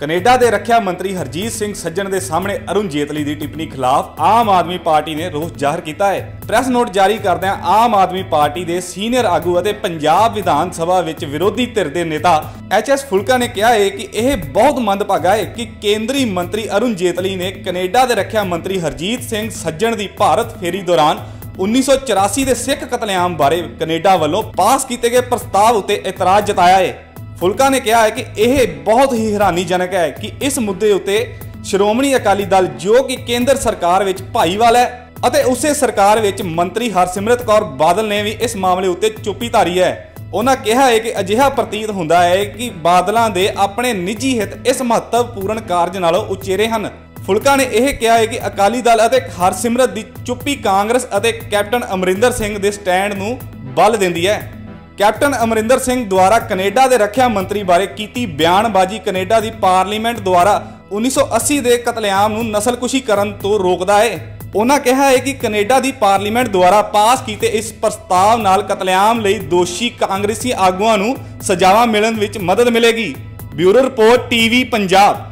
Canada ਦੇ ਰੱਖਿਆ ਮੰਤਰੀ ਹਰਜੀਤ ਸਿੰਘ ਸੱਜਣ ਦੇ ਸਾਹਮਣੇ ਅਰੁਣ ਜੇਤਲੀ ਦੀ ਟਿੱਪਣੀ ਖਿਲਾਫ ਆਮ ਆਦਮੀ ਪਾਰਟੀ ਨੇ ਰੋਸ ਜ਼ਾਹਰ ਕੀਤਾ ਹੈ। ਪ੍ਰੈਸ ਨੋਟ ਜਾਰੀ ਕਰਦਿਆਂ ਆਮ ਆਦਮੀ ਪਾਰਟੀ ਦੇ ਸੀਨੀਅਰ ਆਗੂ ਅਤੇ ਪੰਜਾਬ ਵਿਧਾਨ ਸਭਾ ਵਿੱਚ ਵਿਰੋਧੀ ਧਿਰ ਦੇ ਨੇਤਾ ਐਚ ਐਸ ਫੁਲਕਾ ਨੇ ਕਿਹਾ ਹੈ ਕਿ ਇਹ ਬਹੁਤ ਮੰਦਭਾਗਾ ਹੈ ਕਿ ਕੇਂਦਰੀ ਮੰਤਰੀ ਅਰੁਣ ਜੇਤਲੀ ਨੇ ਕੈਨੇਡਾ ਦੇ ਰੱਖਿਆ ਮੰਤਰੀ ਹਰਜੀਤ ਸਿੰਘ ਸੱਜਣ ਦੀ ਭਾਰਤ ਫੇਰੀ ਦੌਰਾਨ 1984 ਦੇ ਸਿੱਖ ਕਤਲੇਆਮ ਬਾਰੇ ਕੈਨੇਡਾ ਵੱਲੋਂ ਪਾਸ ਕੀਤੇ ਗਏ ਪ੍ਰਸਤਾਵ ਉੱਤੇ ਇਤਰਾਜ਼ ਜਤਾਇਆ ਹੈ। ਫੁਲਕਾ ਨੇ ਕਿਹਾ ਹੈ ਕਿ ਇਹ ਬਹੁਤ ਹੀ ਹੈਰਾਨੀਜਨਕ ਹੈ ਕਿ ਇਸ ਮੁੱਦੇ ਉੱਤੇ ਸ਼੍ਰੋਮਣੀ ਅਕਾਲੀ ਦਲ ਜੋ ਕਿ ਕੇਂਦਰ ਸਰਕਾਰ ਵਿੱਚ ਭਾਈਵਾਲ ਹੈ ਅਤੇ ਉਸੇ ਸਰਕਾਰ ਵਿੱਚ ਮੰਤਰੀ ਹਰਸਿਮਰਤ ਕੌਰ ਬਾਦਲ ਨੇ ਵੀ ਇਸ ਮਾਮਲੇ ਉੱਤੇ ਚੁੱਪੀ ਧਾਰੀ ਹੈ। ਉਹਨਾਂ ਕਿਹਾ ਹੈ ਕਿ ਅਜਿਹਾ ਪ੍ਰਤੀਤ ਹੁੰਦਾ ਹੈ ਕਿ ਬਾਦਲਾਂ ਦੇ ਆਪਣੇ ਨਿੱਜੀ ਹਿੱਤ ਇਸ ਮਹੱਤਵਪੂਰਨ ਕਾਰਜ ਨਾਲੋਂ ਉਚੇਰੇ ਹਨ। ਫੁਲਕਾ ਨੇ ਇਹ ਕਿਹਾ ਹੈ ਕਿ ਅਕਾਲੀ ਦਲ ਅਤੇ ਹਰਸਿਮਰਤ ਦੀ ਚੁੱਪੀ ਕਾਂਗਰਸ ਅਤੇ ਕੈਪਟਨ ਅਮਰਿੰਦਰ ਸਿੰਘ ਦੇ ਸਟੈਂਡ ਨੂੰ ਬਲ ਦਿੰਦੀ ਹੈ। ਕੈਪਟਨ ਅਮਰਿੰਦਰ ਸਿੰਘ ਦੁਆਰਾ ਕੈਨੇਡਾ ਦੇ ਰੱਖਿਆ ਮੰਤਰੀ ਬਾਰੇ ਕੀਤੀ ਬਿਆਨਬਾਜ਼ੀ ਕੈਨੇਡਾ ਦੀ ਪਾਰਲੀਮੈਂਟ ਦੁਆਰਾ 1980 ਦੇ ਕਤਲੇਆਮ ਨੂੰ ਨਸਲਕੁਸ਼ੀ ਕਰਨ ਤੋਂ ਰੋਕਦਾ ਹੈ ਉਹਨਾਂ ਕਿਹਾ ਹੈ ਕਿ ਕੈਨੇਡਾ ਦੀ ਪਾਰਲੀਮੈਂਟ ਦੁਆਰਾ ਪਾਸ ਕੀਤੇ ਇਸ ਪ੍ਰਸਤਾਵ ਨਾਲ ਕਤਲੇਆਮ ਲਈ ਦੋਸ਼ੀ ਕਾਂਗਰਸੀ ਆਗੂਆਂ ਨੂੰ ਸਜ਼ਾਵਾਂ ਮਿਲਣ ਵਿੱਚ ਮਦਦ ਮਿਲੇਗੀ। Bureau report, TV, Punjab.